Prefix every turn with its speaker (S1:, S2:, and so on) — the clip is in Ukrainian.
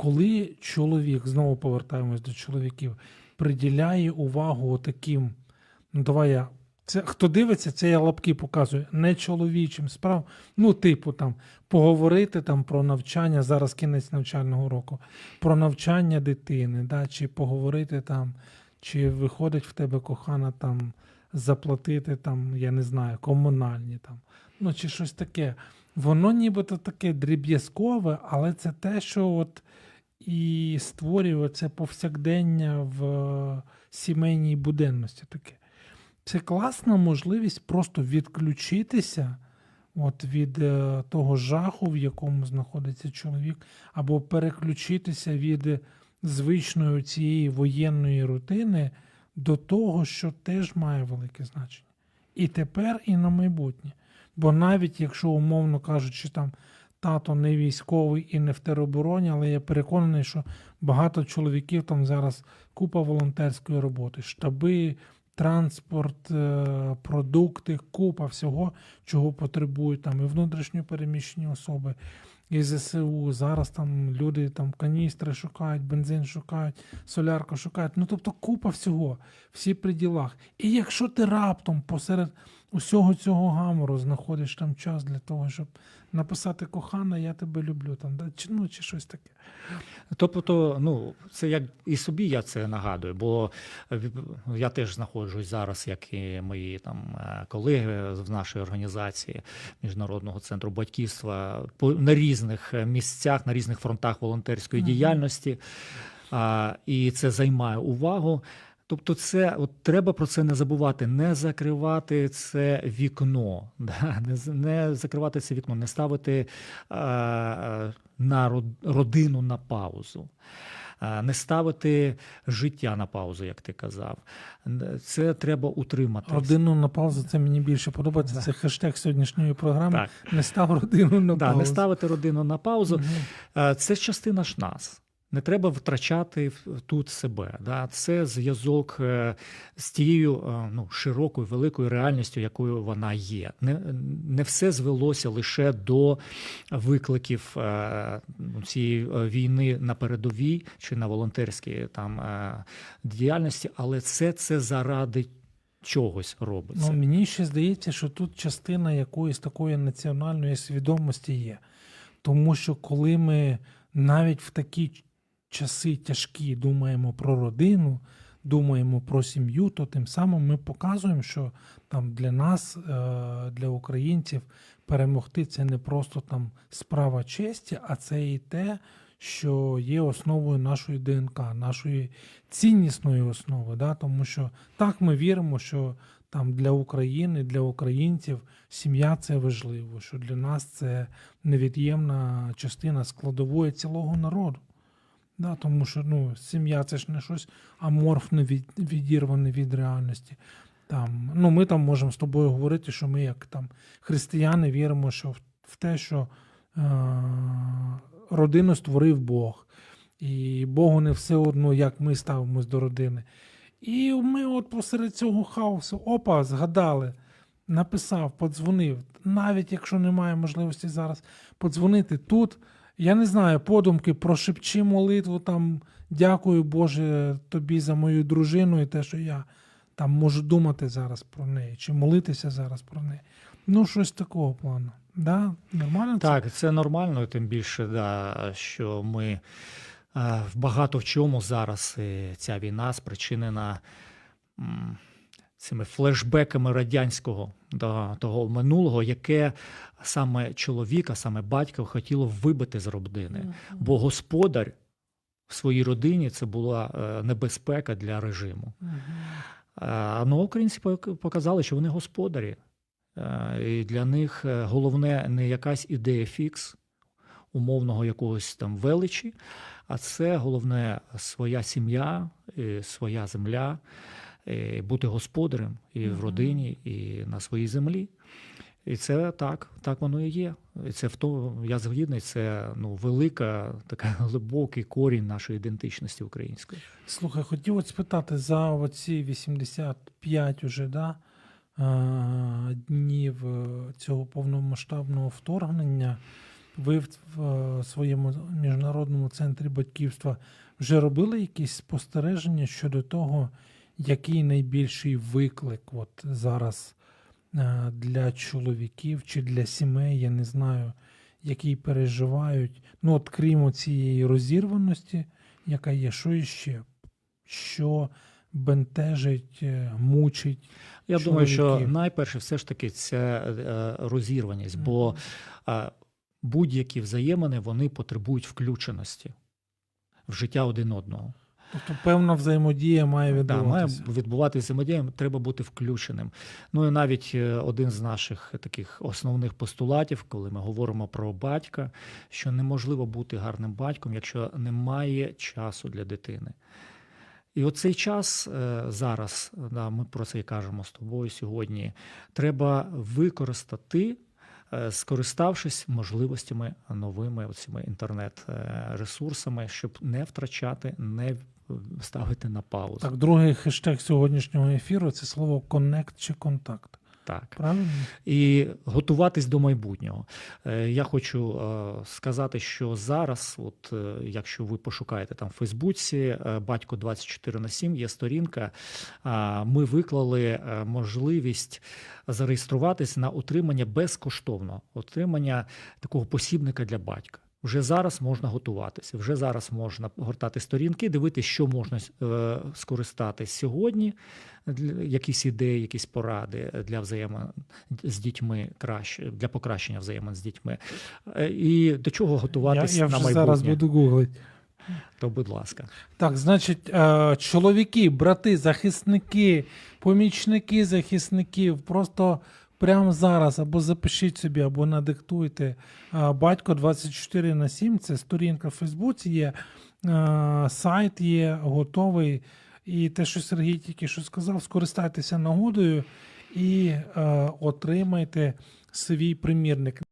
S1: коли чоловік, знову повертаємось до чоловіків, приділяє увагу таким, ну давай я. Це хто дивиться, це я лапки показую, не чоловічим справ. Ну, типу, там поговорити там про навчання, зараз кінець навчального року, про навчання дитини, да, чи поговорити там, чи виходить в тебе кохана там заплатити там, я не знаю, комунальні там, ну чи щось таке. Воно нібито таке дріб'язкове, але це те, що от і створює це повсякдення в е, сімейній буденності таке. Це класна можливість просто відключитися от від е, того жаху, в якому знаходиться чоловік, або переключитися від звичної цієї воєнної рутини до того, що теж має велике значення. І тепер, і на майбутнє. Бо навіть якщо, умовно кажучи, там тато не військовий і не в теробороні, але я переконаний, що багато чоловіків там зараз купа волонтерської роботи, штаби, транспорт, е, продукти, купа всього, чого потребують там і внутрішньо переміщені особи, і ЗСУ. Зараз там люди там каністри шукають, бензин шукають, солярку шукають. Ну тобто купа всього, всі при ділах. І якщо ти раптом посеред усього цього гамору знаходиш там час для того, щоб написати кохана, я тебе люблю, там, да? чи, ну, чи щось таке.
S2: Тобто, ну це як і собі я це нагадую, бо я теж знаходжусь зараз, як і мої там е, колеги в нашій організації Міжнародного центру батьківства на різних місцях, на різних фронтах волонтерської
S1: Мгм.
S2: діяльності, а, і це займає увагу. Тобто, це от треба про це не забувати, не закривати це вікно, да? не, не закривати це вікно, не ставити е, на родину на паузу, е, не ставити життя на паузу, як ти казав. Це треба утримати.
S1: Родину на паузу, це мені більше подобається.
S2: Да.
S1: Це хештег сьогоднішньої програми.
S2: Так.
S1: Не став родину на
S2: Да,
S1: паузу.
S2: не ставити родину на паузу. Е, Це частина ж нас. Не треба втрачати тут себе. Да? Це зв'язок е, з тією е, ну, широкою, великою реальністю, якою вона є. Не, не все звелося лише до викликів е, цієї війни на передовій чи на волонтерській там, діяльності, але все це заради чогось робиться.
S1: Ну, мені ще здається, що тут частина якоїсь такої національної свідомості є. Тому що коли ми навіть в такі часи тяжкі думаємо про родину, думаємо про сім'ю, то тим самим ми показуємо, що там для нас, е, для українців, перемогти це не просто там справа честі, а це і те, що є основою нашої ДНК, нашої ціннісної основи. Да? Тому що так ми віримо, що там для України, для українців сім'я це важливо, що для нас це невід'ємна частина складової цілого народу. Да, тому що ну, сім'я це ж не щось аморфне, від, відірване від реальності. Там, ну, ми там можемо з тобою говорити, що ми, як там християни, віримо, що в, в те, що е, родину створив Бог, і Богу не все одно, як ми ставимось до родини. І ми от посеред цього хаосу, опа, згадали, написав, подзвонив. Навіть якщо немає можливості зараз подзвонити тут, я не знаю, подумки прошепчи молитву там, дякую Боже тобі за мою дружину і те, що я там можу думати зараз про неї, чи молитися зараз про неї. Ну, щось такого плану. Да? Нормально?
S2: Так, це нормально, тим більше, да, що ми е, в багато в чому зараз ця війна спричинена цими флешбеками радянського да, того минулого, яке саме чоловіка, саме батька хотіло вибити з родини. Бо господар в своїй родині це була е, небезпека для режиму.
S1: Мгм.
S2: А ну, українці показали, що вони господарі. Е, І для них е, головне не якась ідея фікс умовного якогось там величі, а це головне своя сім'я, своя земля, бути господарем і в родині, і на своїй землі. І це так, так воно і є. І це в тому, я згідний, це ну, велика, така глибокий корінь нашої ідентичності української.
S1: Слухай, хотів от спитати за оці 85 уже, да, е, днів е, цього повномасштабного вторгнення. ви в, е, своєму міжнародному центрі батьківства вже робили якісь спостереження щодо того, який найбільший виклик от зараз е, для чоловіків чи для сімей, я не знаю, які переживають. Ну, от крім цієї розірваності, яка є, що іще? Що бентежить, е, мучить.
S2: Я думаю, що найперше все ж таки це е, розірваність, бо будь-які взаємини вони потребують включеності в життя один одного.
S1: Тобто певна взаємодія має
S2: Да, має
S1: відбуватися.
S2: відбуватися взаємодія, треба бути включеним. Ну і навіть е, один з наших таких основних постулатів, коли ми говоримо про батька, що неможливо бути гарним батьком, якщо немає часу для дитини. І оцей час е, зараз, да, ми про це і кажемо з тобою сьогодні, треба використати, е, скориставшись можливостями новими оціми інтернет-ресурсами, щоб не втрачати, не ставити на паузу.
S1: Так, другий хештег сьогоднішнього ефіру це слово коннект чи контакт.
S2: Так.
S1: Правильно?
S2: І готуватись до майбутнього. Е, Я хочу е, сказати, що зараз, от е, якщо ви пошукаєте там в Фейсбуці, батько 24 на 7 є сторінка. Ми виклали можливість зареєструватись на утримання безкоштовно, отримання такого посібника для батька. Вже зараз можна готуватися, вже зараз можна гортати сторінки, дивитися, що можна е, скористатись сьогодні, якісь ідеї, якісь поради для взаємин з дітьми краще для покращення взаємин з дітьми. Е, І до чого
S1: Я,
S2: готуватись
S1: я
S2: на майбутнє,
S1: зараз буду гуглити.
S2: то будь ласка.
S1: Так, значить, е, чоловіки, брати, захисники, помічники захисників, просто прямо зараз або запишіть собі, або надиктуйте. Батько 24 на 7 це сторінка в Фейсбуці є, сайт є готовий. І те, що Сергій тільки що сказав, скористайтеся нагодою і отримайте свій примірник.